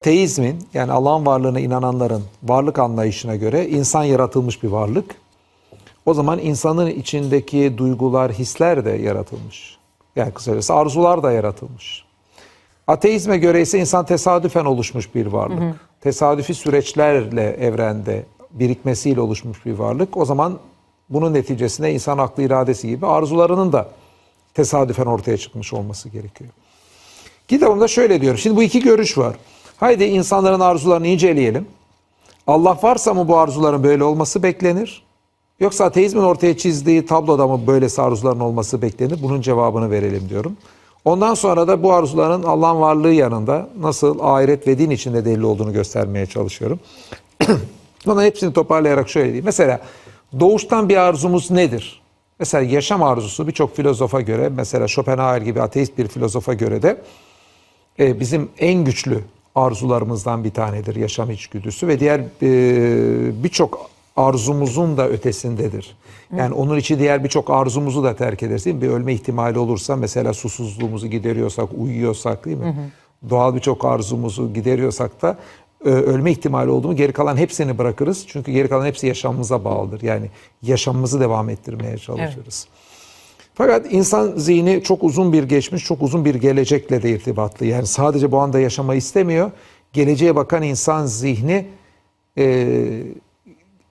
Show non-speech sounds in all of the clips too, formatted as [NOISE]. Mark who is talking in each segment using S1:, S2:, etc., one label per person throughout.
S1: Teizmin yani Allah'ın varlığına inananların varlık anlayışına göre insan yaratılmış bir varlık. O zaman insanın içindeki duygular, hisler de yaratılmış. Yani kısacası arzular da yaratılmış. Ateizme göre ise insan tesadüfen oluşmuş bir varlık. Tesadüfi süreçlerle evrende birikmesiyle oluşmuş bir varlık. O zaman bunun neticesinde insan aklı iradesi gibi arzularının da tesadüfen ortaya çıkmış olması gerekiyor. Kitabımda şöyle diyorum. Şimdi bu iki görüş var. Haydi insanların arzularını inceleyelim. Allah varsa mı bu arzuların böyle olması beklenir? Yoksa ateizmin ortaya çizdiği tabloda mı böylesi arzuların olması beklenir? Bunun cevabını verelim diyorum. Ondan sonra da bu arzuların Allah'ın varlığı yanında nasıl ahiret ve din içinde delil olduğunu göstermeye çalışıyorum. [CLEARS THROAT] Bunların hepsini toparlayarak şöyle diyeyim. Mesela doğuştan bir arzumuz nedir? Mesela yaşam arzusu birçok filozofa göre, mesela Schopenhauer gibi ateist bir filozofa göre de e, bizim en güçlü arzularımızdan bir tanedir yaşam içgüdüsü ve diğer e, birçok arzumuzun da ötesindedir. Yani onun içi diğer birçok arzumuzu da terk mi? Bir ölme ihtimali olursa mesela susuzluğumuzu gideriyorsak, uyuyorsak değil mi? Doğal birçok arzumuzu gideriyorsak da e, ölme ihtimali olduğunu geri kalan hepsini bırakırız. Çünkü geri kalan hepsi yaşamımıza bağlıdır. Yani yaşamımızı devam ettirmeye çalışırız. Fakat insan zihni çok uzun bir geçmiş, çok uzun bir gelecekle de irtibatlı. Yani sadece bu anda yaşamayı istemiyor. Geleceğe bakan insan zihni e,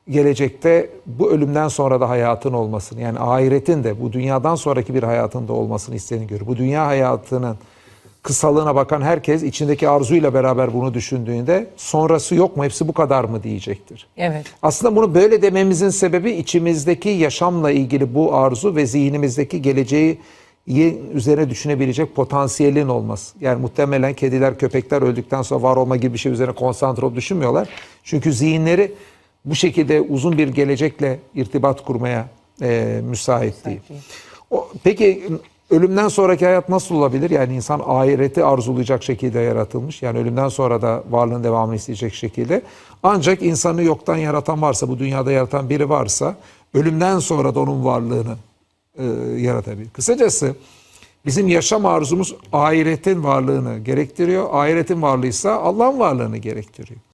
S1: gelecekte bu ölümden sonra da hayatın olmasını, yani ahiretin de bu dünyadan sonraki bir hayatın da olmasını istediğini görüyor. Bu dünya hayatının kısalığına bakan herkes içindeki arzuyla beraber bunu düşündüğünde sonrası yok mu, hepsi bu kadar mı diyecektir.
S2: Evet.
S1: Aslında bunu böyle dememizin sebebi içimizdeki yaşamla ilgili bu arzu ve zihnimizdeki geleceği üzerine düşünebilecek potansiyelin olması. Yani muhtemelen kediler, köpekler öldükten sonra var olma gibi bir şey üzerine konsantre olup düşünmüyorlar. Çünkü zihinleri bu şekilde uzun bir gelecekle irtibat kurmaya e, müsait değil. O, peki ölümden sonraki hayat nasıl olabilir? Yani insan ahireti arzulayacak şekilde yaratılmış. Yani ölümden sonra da varlığın devamını isteyecek şekilde. Ancak insanı yoktan yaratan varsa, bu dünyada yaratan biri varsa ölümden sonra da onun varlığını e, yaratabilir. Kısacası bizim yaşam arzumuz ahiretin varlığını gerektiriyor. Ahiretin varlığıysa Allah'ın varlığını gerektiriyor.